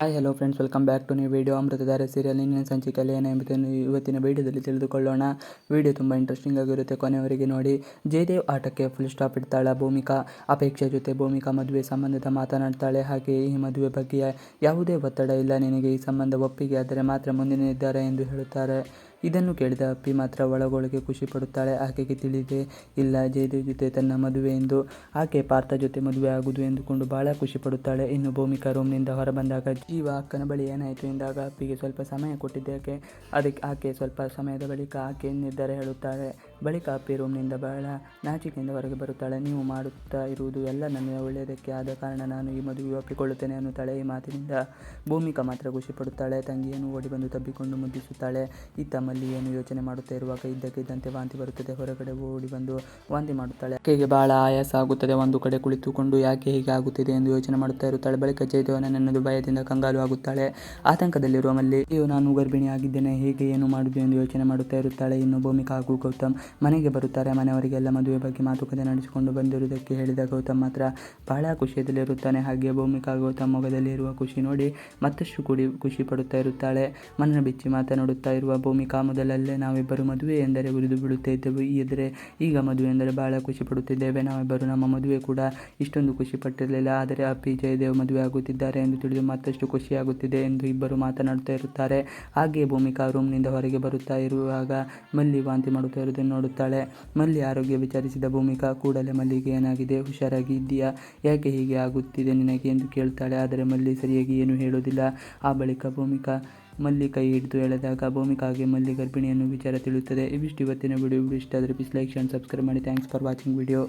Hi hello friends welcome back to new video Amruthadhaare serial ಇಂದಿನ ಸಂಚಿಕೆಯಲ್ಲಿ ಏನೆಂಬುದನ್ನು ಇವತ್ತಿನ ವಿಡಿಯೋದಲ್ಲಿ ತಿಳಿದುಕೊಳ್ಳೋಣ. ವಿಡಿಯೋ ತುಂಬ ಇಂಟ್ರೆಸ್ಟಿಂಗ್ ಆಗಿರುತ್ತೆ ಕೊನೆಯವರೆಗೆ ನೋಡಿ. ಜಯದೇವ್ ಆಟಕ್ಕೆ ಫುಲ್ ಸ್ಟಾಪ್ ಇಡ್ತಾಳೆ ಭೂಮಿಕಾ. ಅಪೇಕ್ಷೆ ಜೊತೆ ಭೂಮಿಕಾ ಮದುವೆ ಸಂಬಂಧದ ಮಾತನಾಡ್ತಾಳೆ. ಹಾಗೆ ಈ ಮದುವೆ ಬಗ್ಗೆ ಯಾವುದೇ ಒತ್ತಡ ಇಲ್ಲ. ನಿನಗೆ ಈ ಸಂಬಂಧ ಒಪ್ಪಿಗೆ ಆದರೆ ಮಾತ್ರ ಮುಂದಿನ ನಿರ್ಧಾರ ಎಂದು ಹೇಳುತ್ತಾರೆ. ಇದನ್ನು ಕೇಳಿದ ಅಪ್ಪಿ ಮಾತ್ರ ಒಳಗೊಳಗೆ ಖುಷಿ ಪಡುತ್ತಾಳೆ. ಆಕೆಗೆ ತಿಳಿದೇ, ಇಲ್ಲ, ಜಯದೇವ್ ಜೊತೆ ತನ್ನ ಮದುವೆ ಎಂದು, ಆಕೆ ಪಾರ್ಥ ಜೊತೆ ಮದುವೆ ಆಗುವುದು ಎಂದುಕೊಂಡು ಬಹಳ ಖುಷಿಪಡುತ್ತಾಳೆ ಇನ್ನು ಭೂಮಿಕಾ ರೂಮ್ನಿಂದ ಹೊರಬಂದಾಗ ಜೀವ ಅಕ್ಕನ ಬಳಿ ಏನಾಯಿತು ಎಂದಾಗ ಅಪ್ಪಿಗೆ ಸ್ವಲ್ಪ ಸಮಯ ಕೊಟ್ಟಿದ್ದಕ್ಕೆ ಅದಕ್ಕೆ ಆಕೆ ಸ್ವಲ್ಪ ಸಮಯದ ಬಳಿಕ ಆಕೆ ನಿರ್ಧಾರ ಹೇಳುತ್ತಾಳೆ ಬಳಿಕ ಅಪ್ಪಿ ರೂಮ್ನಿಂದ ಬಹಳ ನಾಚಿಕೆಯಿಂದ ಹೊರಗೆ ಬರುತ್ತಾಳೆ. ನೀವು ಮಾಡುತ್ತಾ ಇರುವುದು ಎಲ್ಲ ನನ್ನ ಒಳ್ಳೆಯದಕ್ಕೆ ಆದ ಕಾರಣ ನಾನು ಈ ಮದುವೆ ಒಪ್ಪಿಕೊಳ್ಳುತ್ತೇನೆ ಅನ್ನುತ್ತಾಳೆ. ಈ ಮಾತಿನಿಂದ ಭೂಮಿಕಾ ಮಾತ್ರ ಖುಷಿಪಡುತ್ತಾಳೆ ತಂಗಿಯನ್ನು ಓಡಿ ಬಂದು ತಬ್ಬಿಕೊಂಡು ಮುದ್ದಿಸುತ್ತಾಳೆ. ಇತ್ತ ಮಲ್ಲಿ ಏನು ಯೋಚನೆ ಮಾಡುತ್ತಾ ಇರುವಾಗ ಇದ್ದಕ್ಕಿದ್ದಂತೆ ವಾಂತಿ ಬರುತ್ತದೆ. ಹೊರಗಡೆ ಓಡಿ ಬಂದು ವಾಂತಿ ಮಾಡುತ್ತಾಳೆ. ಆಕೆಗೆ ಬಹಳ ಆಯಾಸ ಆಗುತ್ತದೆ? ಒಂದು ಕಡೆ ಕುಳಿತುಕೊಂಡು ಯಾಕೆ ಹೀಗೆ ಆಗುತ್ತಿದೆ? ಎಂದು ಯೋಚನೆ ಮಾಡುತ್ತಾ ಇರುತ್ತಾಳೆ. ಬಳಿಕ ಜಯದೇವನನ್ನು ಭಯದಿಂದ ಕಂಗಾಲು ಆಗುತ್ತಾಳೆ. ಆತಂಕದಲ್ಲಿರುವ ಮಲ್ಲಿ ಅಯ್ಯೋ ನಾನು ಗರ್ಭಿಣಿಯಾಗಿದ್ದೇನೆ. ಹೇಗೆ ಏನು ಮಾಡುವುದು? ಎಂದು ಯೋಚನೆ ಮಾಡುತ್ತಾ ಇರುತ್ತಾಳೆ. ಇನ್ನು ಭೂಮಿಕ ಹಾಗೂ ಗೌತಮ್ ಮನೆಗೆ ಬರುತ್ತಾರೆ. ಮನೆಯವರಿಗೆಲ್ಲ ಮದುವೆ ಬಗ್ಗೆ ಮಾತುಕತೆ ನಡೆಸಿಕೊಂಡು ಬಂದಿರುವುದಕ್ಕೆ ಹೇಳಿದ ಗೌತಮ್ ಮಾತ್ರ ಬಹಳ ಖುಷಿಯಲ್ಲಿರುತ್ತಾನೆ. ಹಾಗೆ ಭೂಮಿಕಾ ಗೌತಮ್ ಮೊಗದಲ್ಲಿ ಇರುವ ಖುಷಿ ನೋಡಿ ಮತ್ತಷ್ಟು ಕುಡಿ ಖುಷಿ ಪಡುತ್ತಾ ಇರುತ್ತಾಳೆ. ಮನನ ಬಿಚ್ಚಿ ಮಾತನಾಡುತ್ತಾ ಇರುವ ಭೂಮಿಕಾ, ಮೊದಲಲ್ಲೇ ನಾವಿಬ್ಬರು ಮದುವೆ ಎಂದರೆ ಉರಿದು ಬಿಡುತ್ತಿದ್ದೆವು ಎದುರೆ ಈಗ ಮದುವೆ ಎಂದರೆ ಬಹಳ ಖುಷಿ ಪಡುತ್ತಿದ್ದೇವೆ. ನಾವಿಬ್ಬರು ನಮ್ಮ ಮದುವೆ ಕೂಡ ಇಷ್ಟೊಂದು ಖುಷಿ ಪಟ್ಟಿರಲಿಲ್ಲ. ಆದರೆ ಅಪ್ಪಿ ಜಯದೇವ್ ಮದುವೆ ಆಗುತ್ತಿದ್ದಾರೆ ಎಂದು ತಿಳಿದು ಮತ್ತಷ್ಟು ಖುಷಿಯಾಗುತ್ತಿದೆ ಎಂದು ಇಬ್ಬರು ಮಾತನಾಡುತ್ತಾ ಇರುತ್ತಾರೆ. ಹಾಗೆ ಭೂಮಿಕಾ ರೂಮ್ನಿಂದ ಹೊರಗೆ ಬರುತ್ತಾ ಇರುವಾಗ ಮಲ್ಲಿ ವಾಂತಿ ಮಾಡುತ್ತಾ ಇರುವುದನ್ನು ನೋಡುತ್ತಾಳೆ. ಮಲ್ಲಿ ಆರೋಗ್ಯ ವಿಚಾರಿಸಿದ ಭೂಮಿಕಾ, ಕೂಡಲೇ ಮಲ್ಲಿಗೆ, ಏನಾಗಿದೆ? ಹುಷಾರಾಗಿ ಇದ್ದೀಯಾ? ಯಾಕೆ ಹೀಗೆ ಆಗುತ್ತಿದೆ ನಿನಗೆ ಎಂದು ಕೇಳ್ತಾಳೆ. ಆದರೆ ಮಲ್ಲಿ ಸರಿಯಾಗಿ ಏನು ಹೇಳುವುದಿಲ್ಲ. ಆ ಬಳಿಕ ಭೂಮಿಕಾ ಮಲ್ಲಿ ಕೈ ಹಿಡಿದು ಎಳೆದಾಗ ಭೂಮಿಕಾಗೆ ಮಲ್ಲಿ ಗರ್ಭಿಣಿಯನ್ನು ವಿಚಾರ ತಿಳಿಯುತ್ತದೆ. ಇವಿಷ್ಟು ಇವತ್ತಿನ ವಿಡಿಯೋ. ಇಷ್ಟ ಆದರೆ ಪ್ಲೀಸ್ ಲೈಕ್ ಆ್ಯಂಡ್ ಸಬ್ಸ್ಕ್ರೈಬ್ ಮಾಡಿ. Thanks for watching video